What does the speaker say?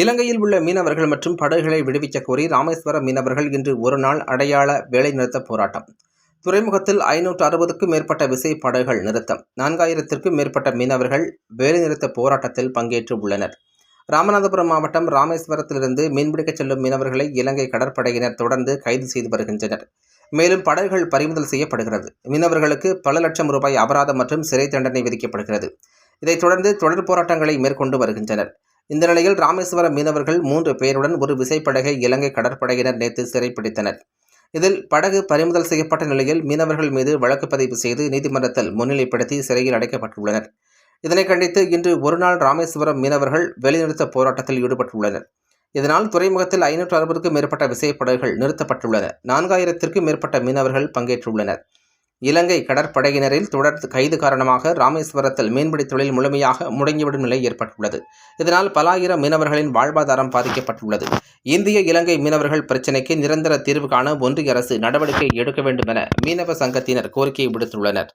இலங்கையில் உள்ள மீனவர்கள் மற்றும் படகுகளை விடுவிக்க கோரி ராமேஸ்வரம் மீனவர்கள் இன்று ஒரு நாள் அடையாள வேலைநிறுத்த போராட்டம். துறைமுகத்தில் ஐநூற்று அறுபதுக்கும் மேற்பட்ட விசை படகுகள் நிறுத்தம். நான்காயிரத்திற்கும் மேற்பட்ட மீனவர்கள் வேலைநிறுத்த போராட்டத்தில் பங்கேற்று உள்ளனர். ராமநாதபுரம் மாவட்டம் ராமேஸ்வரத்திலிருந்து மீன்பிடிக்கச் செல்லும் மீனவர்களை இலங்கை கடற்படையினர் தொடர்ந்து கைது செய்து வருகின்றனர். மேலும் படகுகள் பறிமுதல் செய்யப்படுகிறது. மீனவர்களுக்கு பல லட்சம் ரூபாய் அபராதம் மற்றும் சிறை தண்டனை விதிக்கப்படுகிறது. இதைத் தொடர்ந்து தொடர் போராட்டங்களை மேற்கொண்டு வருகின்றனர். இந்த நிலையில் ராமேஸ்வர மீனவர்கள் மூன்று பேருடன் ஒரு விசைப்படகை இலங்கை கடற்படையினர் நேற்று சிறைப்பிடித்தனர் இதில் படகு பறிமுதல் செய்யப்பட்ட நிலையில் மீனவர்கள் மீது வழக்கு பதிவு செய்து நீதிமன்றத்தில் முன்னிலைப்படுத்தி சிறையில் அடைக்கப்பட்டுள்ளனர். இதனை கண்டித்து இன்று ஒருநாள் ராமேஸ்வரம் மீனவர்கள் வெளிநிறுத்த போராட்டத்தில் ஈடுபட்டுள்ளனர். இதனால் துறைமுகத்தில் ஐநூற்று அறுபதுக்கும் மேற்பட்ட விசைப்படகுகள் நிறுத்தப்பட்டுள்ளன. நான்காயிரத்திற்கும் மேற்பட்ட மீனவர்கள் பங்கேற்றுள்ளனர். இலங்கை கடற்படையினரில் தொடர் கைது காரணமாக ராமேஸ்வரத்தில் மீன்பிடி தொழில் முழுமையாக முடங்கிவிடும் நிலை ஏற்பட்டுள்ளது. இதனால் பல ஆயிரம் மீனவர்களின் வாழ்வாதாரம் பாதிக்கப்பட்டுள்ளது. இந்திய இலங்கை மீனவர்கள் பிரச்சினைக்கு நிரந்தர தீர்வு காண ஒன்றிய அரசு நடவடிக்கை எடுக்க வேண்டும் என மீனவ சங்கத்தினர் கோரிக்கை விடுத்துள்ளனர்.